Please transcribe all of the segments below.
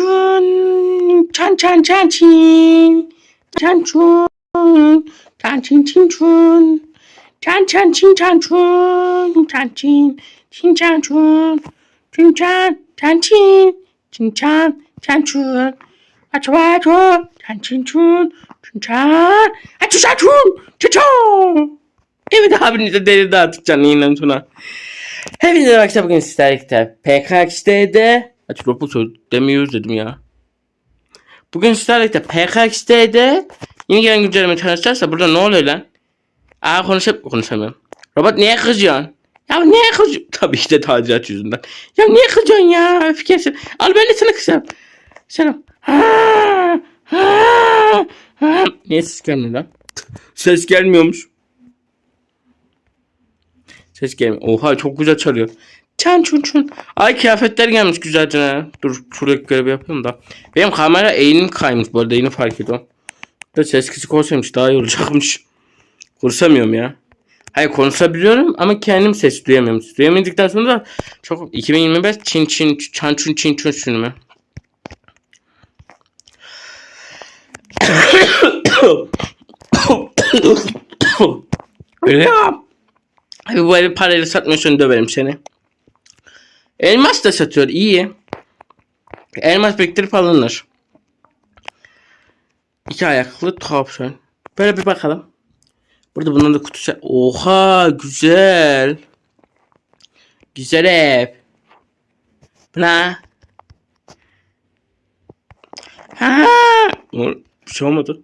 çun. Çan çan çan çin. Çan çun. Çan çin çin çun. Çan çan çin çan çun. Çan çin. Çin çan çun. Çin çan. Çan çin. Çin çan. Çan çun. Açı açı. Çan çin çun. Çin çan. Açı çan çun. Çın çun. Evet abinize delirdi artık canlı yayından sonra. Hepinize merhaba bugün sizlerle birlikte PKX'de Aç Roblox demiyoruz dedim ya. Bugün sizlerle PKX'de yeni gelen güncelleme tanışacaksa burada ne oluyor lan? Aa konuşam konuşamıyorum. Robot niye kızıyorsun? Ya niye kızıyorsun? Tabii ki de tadilat yüzünden. Ya niye kızıyorsun ya? Öfkesin. Al ben de sana kızarım. Selam. Niye ses gelmiyor lan? Ses gelmiyormuş. Ses gelmiyor. Oha çok güzel çalıyor. Çan çun çun. Ay kıyafetler gelmiş güzelce. ha. Dur şuradaki görevi yapıyorum da. Benim kamera eğilim kaymış bu arada yeni fark ediyorum. Da ses kısık olsaymış daha iyi olacakmış. Konuşamıyorum ya. Hayır konuşabiliyorum ama kendim ses duyamıyorum. Duyamadıktan sonra da çok 2025 Çin Çin Çan Çun Çin Çun sürümü. Öyle ya. Abi bu evi parayla satmıyorsun döverim seni. Elmas da satıyor iyi. Elmas biriktirip alınır. İki ayaklı tavşan. Böyle bir bakalım. Burada bunun da kutusu. Oha güzel. Güzel ev. Bu ne? Ha. Bir şey olmadı.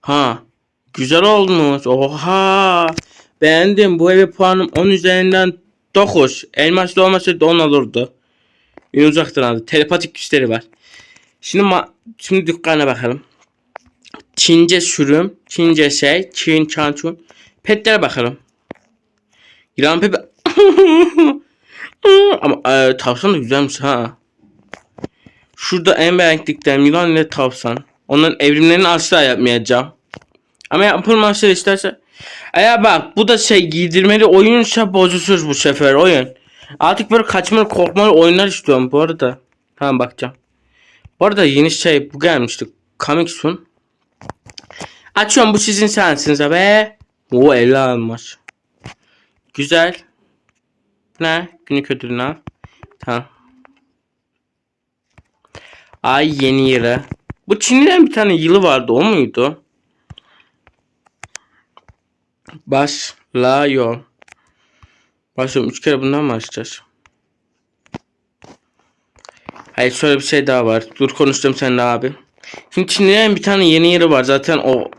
Ha. Güzel olmuş. Oha. Beğendim. Bu eve puanım 10 üzerinden 9. Elmaslı olmasaydı 10 olurdu. Beni uzaktan aldı. Telepatik güçleri var. Şimdi ma şimdi dükkana bakalım. Çince sürüm, Çince şey, Çin çançun. Petlere bakalım. Yılan pepe. Ama e, tavşan da güzelmiş ha. Şurada en beğendiklerim yılan ile tavşan. Onların evrimlerini asla yapmayacağım. Ama yapılmazsa isterse. Eğer bak bu da şey giydirmeli oyunsa bozulur bu sefer oyun. Artık böyle kaçmalı korkmalı oyunlar istiyorum bu arada. Tamam bakacağım. Bu arada yeni şey bu gelmişti. Coming soon. Açıyorum bu sizin şansınız be. O 50 almış. Güzel. Ne? Günlük ödülünü al. Tamam. Ay yeni yılı. Bu Çinlilerin bir tane yılı vardı o muydu? Başlıyor. Başlıyorum. Üç kere bundan mı açacağız? Hayır şöyle bir şey daha var. Dur konuştum seninle abi. Şimdi Çinlilerin bir tane yeni yeri var. Zaten o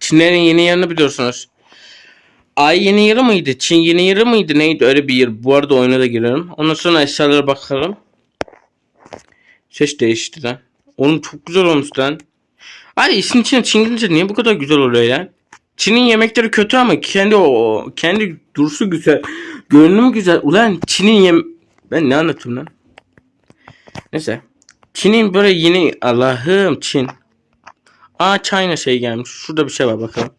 Çinlerin yeni yerini biliyorsunuz. Ay yeni yeri mıydı? Çin yeni yeri mıydı? Neydi? Öyle bir yer. Bu arada oyuna da girelim. Ondan sonra eşyalara bakalım. Ses değişti lan. Oğlum çok güzel olmuş lan. Ay işin içine Çingilce niye bu kadar güzel oluyor ya? Çin'in yemekleri kötü ama kendi o kendi duruşu güzel. Görünümü güzel. Ulan Çin'in yem... Ben ne anlatıyorum lan? Neyse. Çin'in böyle yeni... Allah'ım Çin. Aa China şey gelmiş. Şurada bir şey var bakalım.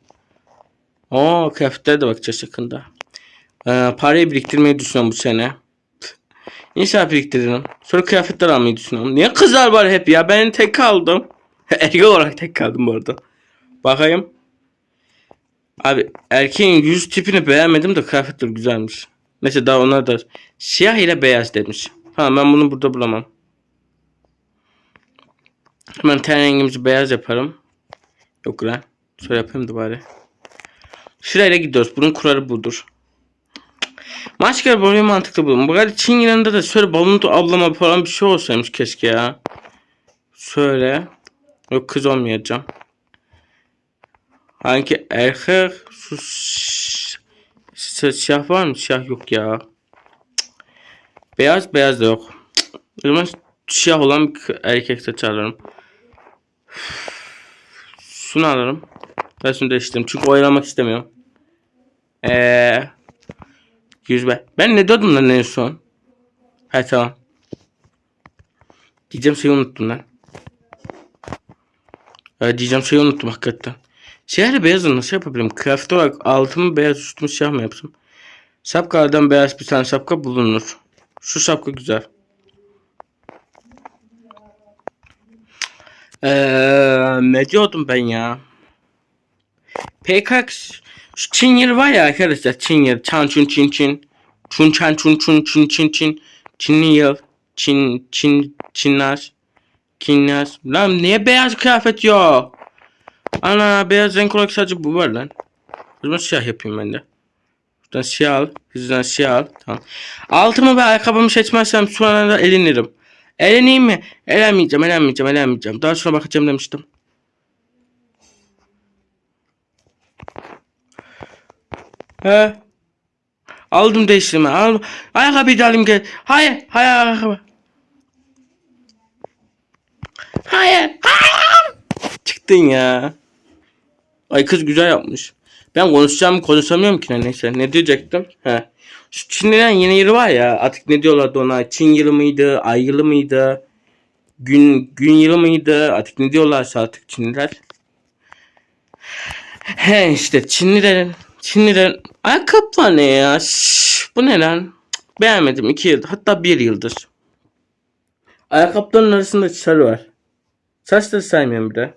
Oo kıyafetlere de bakacağız yakında. Ee, parayı biriktirmeyi düşünüyorum bu sene. İnşallah biriktiririm. Sonra kıyafetler almayı düşünüyorum. Niye kızlar var hep ya? Ben tek kaldım. Erkek olarak tek kaldım bu arada. Bakayım. Abi erkeğin yüz tipini beğenmedim de kıyafetler güzelmiş. Neyse daha onlar da siyah ile beyaz demiş. Ha ben bunu burada bulamam. Hemen ten rengimizi beyaz yaparım. Yok lan. Şöyle yapayım da bari. Şuraya gidiyoruz. Bunun kuralı budur. Maskara böyle mantıklı buldum. Bu arada Çin yanında da şöyle balon ablama falan bir şey olsaymış keşke ya. Şöyle. Yok kız olmayacağım. Hangi erkek ş- siyah var mı? Siyah yok ya. Beyaz beyaz da yok. O zaman siyah olan bir erkek seçerim. Şunu alırım. Ben şunu değiştireyim. Çünkü oynamak istemiyorum. Eee. Yüz be. Ben ne dedim lan en son? Ha tamam. Diyeceğim şeyi unuttum lan. Ya diyeceğim şeyi unuttum hakikaten. Siyahla beyazı nasıl şey yapabilirim? Craft olarak altımı beyaz üstümü siyah mı yapsam? Şapkalardan beyaz bir tane şapka bulunur. Şu şapka güzel. Ee, ne diyordum ben ya? PKK şu Çin yeri var ya arkadaşlar Çin yeri. Çan çun çin çin. Çun çan çun çun çun çin çin. Çinli yıl. Çin çin çinler. Çinler. Lan niye beyaz kıyafet yok? Ana beyaz renk olarak sadece bu var lan. O zaman siyah yapayım ben de. Şuradan siyah al. Hızlıdan siyah al. Tamam. Altımı ve ayakkabımı seçmezsem sonra da elenirim. Eleneyim mi? Elenmeyeceğim, elenmeyeceğim, elenmeyeceğim. Daha sonra bakacağım demiştim. He. Aldım değiştirme. Al. Ayakkabıyı da alayım gel. Hayır. Hayır ayakkabı. Hayır. Hayır. Çıktın ya. Ay kız güzel yapmış. Ben konuşacağım konuşamıyorum ki neyse. Ne diyecektim? He. Şu Çinlilerin yeni yılı var ya artık ne diyorlardı ona? Çin yılı mıydı? Ay yılı mıydı? Gün gün yılı mıydı? Artık ne diyorlarsa artık Çinliler. He işte Çinlilerin Çinlilerin ayakkabılar ne ya? Şşş, bu ne lan? Beğenmedim iki yıldır hatta bir yıldır. Ayakkabıların arasında sarı var. Saçları saymıyorum bir de.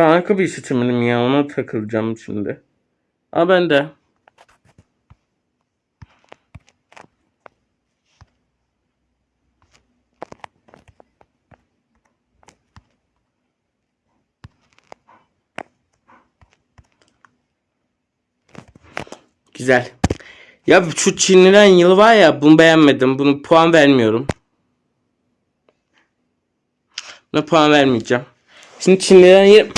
Ben ayakkabıyı seçemedim ya ona takılacağım şimdi. Aa ben de. Güzel. Ya şu Çinlilerin yılı var ya bunu beğenmedim. Bunu puan vermiyorum. Buna puan vermeyeceğim. Şimdi Çinlilerin yeri...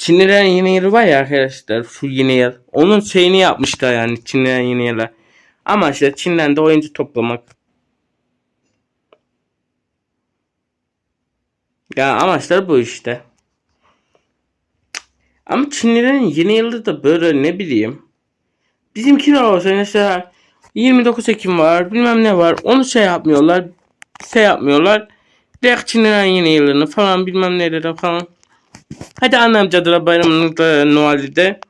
Çinlilerin yeni yeri var ya arkadaşlar. Şu yeni yer. Onun şeyini yapmışlar yani Çinlilerin yeni yerler. Ama işte Çin'den de oyuncu toplamak. Ya amaçlar bu işte. Ama Çinlilerin yeni yılı da böyle ne bileyim. Bizimkiler olsa mesela 29 Ekim var bilmem ne var onu şey yapmıyorlar şey yapmıyorlar. Direkt Çinlilerin yeni yılını falan bilmem neleri falan. Hadi annem cadıra bayramında Noel'de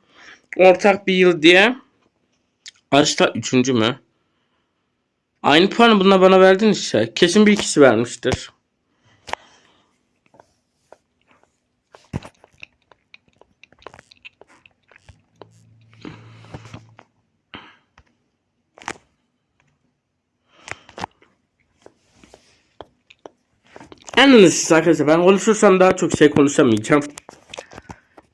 ortak bir yıl diye. Açta üçüncü mü? Aynı puanı bunlar bana verdin işte. Kesin bir ikisi vermiştir. En arkadaşlar ben konuşursam daha çok şey konuşamayacağım.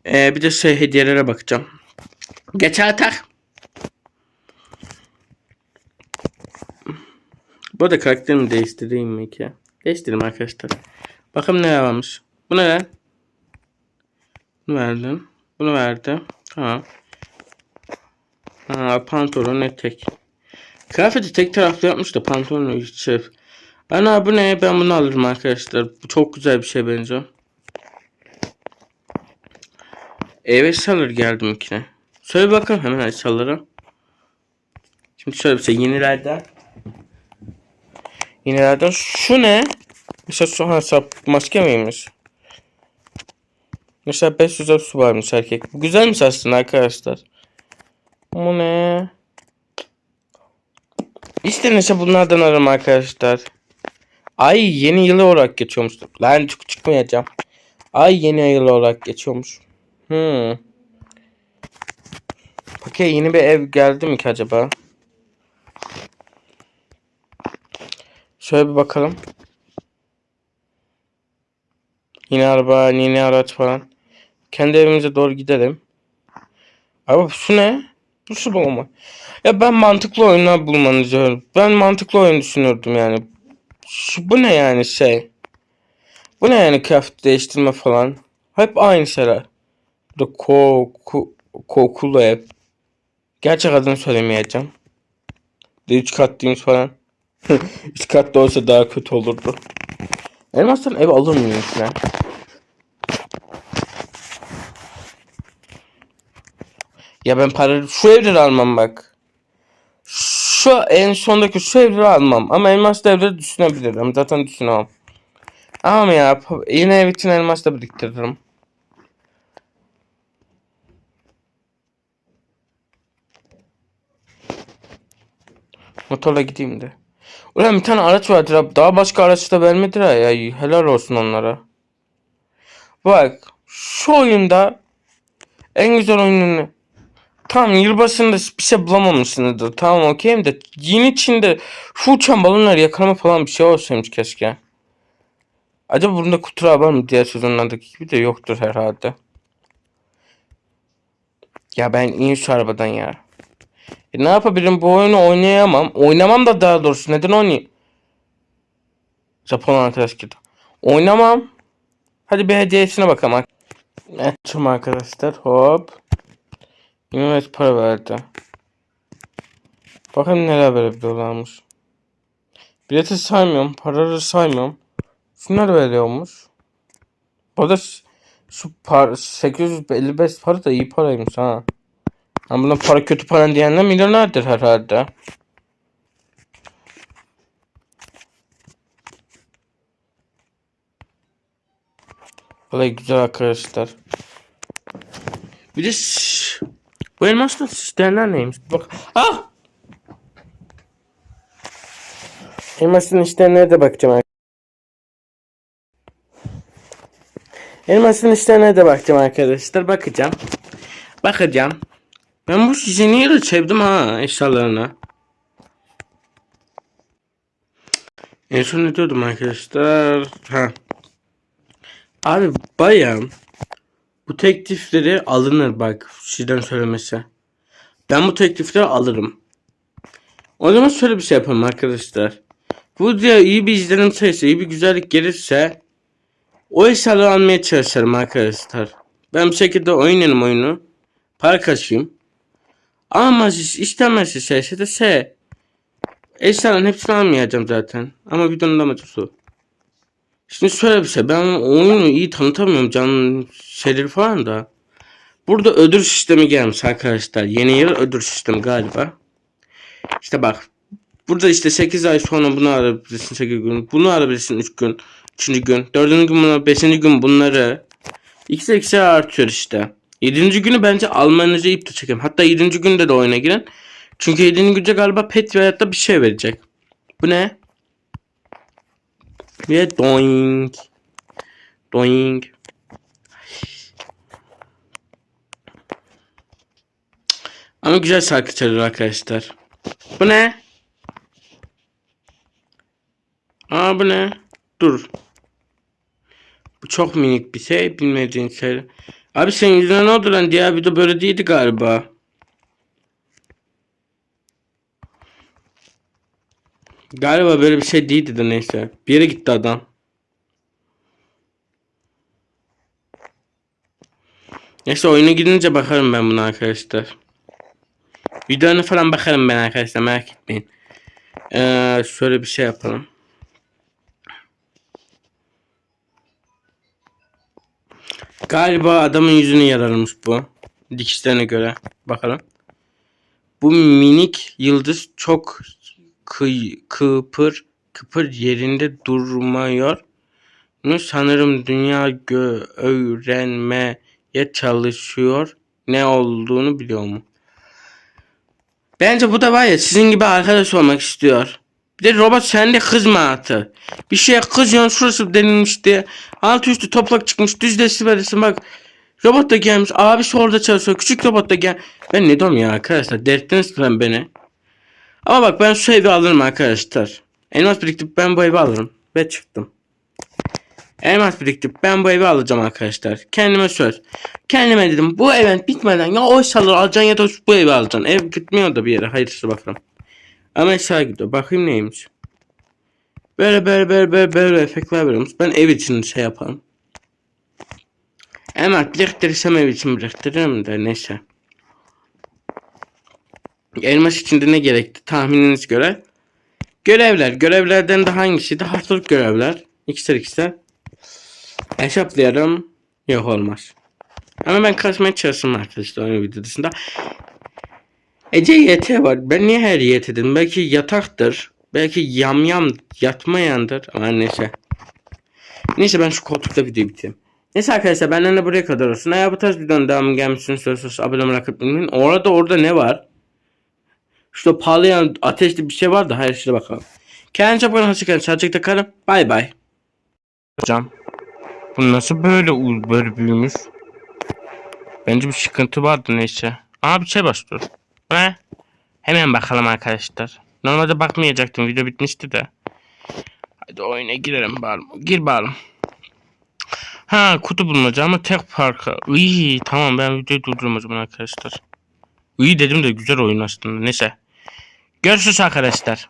Ee, bir de şey hediyelere bakacağım. Geç atak. Bu arada karakterimi değiştireyim mi ki? Değiştireyim arkadaşlar. Bakalım ne varmış. Bu ne? Bunu verdim. Bunu verdim. Tamam. Ha, pantolon etek. Kıyafeti tek taraflı yapmış da pantolonu hiç Ana bu ne? Ben bunu alırım arkadaşlar. Bu çok güzel bir şey benziyor. Eve salır geldim ikine. Söyle bakalım hemen aşağılara. Şimdi şöyle bir şey yenilerden. Yenilerden şu ne? Mesela şu hesap maske miymiş? Mesela 500 su varmış erkek. Bu güzelmiş aslında arkadaşlar. Bu ne? İşte neyse bunlardan ararım arkadaşlar. Ay yeni yılı olarak geçiyormuş. Lan çık çıkmayacağım. Ay yeni yılı olarak geçiyormuş. Hmm. Peki yeni bir ev geldi mi ki acaba? Şöyle bir bakalım. Yeni araba, yeni araç falan. Kendi evimize doğru gidelim. Abi şu ne? Bu bu mu? Ya ben mantıklı oyunlar bulmanı istiyorum. Ben mantıklı oyun düşünürdüm yani. Bu ne yani şey? Bu ne yani kıyafet değiştirme falan? Hep aynı şeyler. Bu da ko, ko, kokulu ev. Gerçek adını söylemeyeceğim. De üç katlıymış falan. üç katlı olsa daha kötü olurdu. Elmastan ev alır mıyım falan? Ya ben para şu evleri almam bak. Şu en sondaki şu evleri almam ama elmas evleri düşünebilirim. Zaten düşünemem. Ama ya yine ev için elmas da biriktiririm. Motorla gideyim de. Ulan bir tane araç vardır abi. Daha başka araç da vermediler ya. Helal olsun onlara. Bak şu oyunda en güzel oyununu Tamam yılbaşında bir şey bulamamışsınızdır. Tamam okeyim de yeni içinde şu uçan balonları yakalama falan bir şey olsaymış keşke. Acaba bunda kutu var mı diğer sezonlardaki gibi de yoktur herhalde. Ya ben in şu arabadan ya. E ne yapabilirim bu oyunu oynayamam. Oynamam da daha doğrusu neden oynayayım? Japon arkadaş gibi. Oynamam. Hadi bir hediyesine bakalım. Açım arkadaşlar hop. İnanılmaz para verdi. Bakın neler verebiliyorlarmış. Bileti saymıyorum. Paraları saymıyorum. Şunlar veriyormuş. Bu da şu par 855 para da iyi paraymış ha. Ama buna para kötü para diyenler milyonerdir herhalde. Vallahi güzel arkadaşlar. Bir de bu elmasla sistemler neymiş? Bak. Ah! Elmasın işlerine de bakacağım. ar- Elmasın işlerine de bakacağım arkadaşlar. Bakacağım. Bakacağım. Ben bu Jenior'ı sevdim ha eşyalarına. En son ne diyordum arkadaşlar? Ha. Abi bayan bu teklifleri alınır bak sizden söylemesi. Ben bu teklifleri alırım. O zaman şöyle bir şey yapalım arkadaşlar. Bu videoya iyi bir izlenim sayısı, iyi bir güzellik gelirse o eşyaları almaya çalışırım arkadaşlar. Ben bir şekilde oynarım oyunu. Para kaçayım. Ama siz istemezse şeyse de se. Eşyaların hepsini almayacağım zaten. Ama videonun amacı su. Şimdi şöyle bir şey. Ben oyunu iyi tanıtamıyorum canlı şeyleri falan da. Burada ödül sistemi gelmiş arkadaşlar. Yeni yıl ödül sistemi galiba. İşte bak. Burada işte 8 ay sonra bunu alabilirsin 8 gün. Bunu alabilirsin 3 gün. 3. gün. 4. gün bunu 5. gün bunları. X eksi artıyor işte. 7. günü bence almanızı iptal çekelim. Hatta 7. günde de oyuna girin. Çünkü 7. günde galiba pet veyahut da bir şey verecek. Bu ne? Ve doing. Doing. Ama güzel şarkı çalıyor arkadaşlar. Bu ne? Aa bu ne? Dur. Bu çok minik bir şey. Bilmediğin şey. Abi senin yüzüne ne oldu lan? Diğer video böyle değildi galiba. Galiba böyle bir şey değildi de neyse. Bir yere gitti adam. Neyse oyuna gidince bakarım ben buna arkadaşlar. Videolarına falan bakarım ben arkadaşlar merak etmeyin. Ee, şöyle bir şey yapalım. Galiba adamın yüzünü yararmış bu. Dikişlerine göre. Bakalım. Bu minik yıldız çok kıy, kıpır kıpır yerinde durmuyor. mu? Sanırım dünya gö öğrenmeye çalışıyor. Ne olduğunu biliyor mu? Bence bu da var ya sizin gibi arkadaş olmak istiyor. Bir de robot sende kızma atı. Bir şeye kızıyorsun şurası denilmiş diye. Altı üstü toprak çıkmış düzleşti verirsin bak. Robot da gelmiş. Abisi orada çalışıyor. Küçük robot da gel. Ben ne diyorum ya arkadaşlar. Derttiniz lan beni. Ama bak ben şu evi alırım arkadaşlar. Elmas biriktirip ben bu evi alırım. Ve çıktım. Elmas biriktirip ben bu evi alacağım arkadaşlar. Kendime söz. Kendime dedim bu event bitmeden ya o eşyaları alacaksın ya da bu evi alacaksın. Ev gitmiyor da bir yere. Hayırlısı bakalım. Ama eşya gidiyor. Bakayım neymiş. Böyle böyle böyle böyle böyle efektler veriyormuş. Ben ev için şey yapalım. Elmas biriktirirsem ev için biriktiririm de neyse. Elmas içinde ne gerekti tahmininiz göre? Görevler. Görevlerden de hangisiydi? Haftalık görevler. İkişer ikişer. Hesaplayalım. Yok olmaz. Ama ben kasmaya çalıştım arkadaşlar oyun video dışında. Ece YT var. Ben niye her YT dedim? Belki yataktır. Belki yamyam yatmayandır. Ama neyse. Neyse ben şu koltukta videoyu bitireyim. Neyse arkadaşlar benden de buraya kadar olsun. Eğer bu tarz videonun devamı gelmişsiniz istiyorsanız abone olmayı unutmayın. Orada orada ne var? Şurada parlayan ateşli bir şey var da her şeye bakalım. Kendinize bakın hoşçakalın. Sağlıcakla kalın. Bay bay. Hocam. Bu nasıl böyle böyle büyümüş? Bence bir sıkıntı vardı neyse. Aa bir şey başlıyor. He? Hemen bakalım arkadaşlar. Normalde bakmayacaktım. Video bitmişti de. Hadi oyuna girelim bari. Gir bari. Ha kutu bulmaca ama tek parka. İyi tamam ben videoyu zaman arkadaşlar. İyi dedim de güzel oyun aslında. Neyse. Görüşürüz arkadaşlar.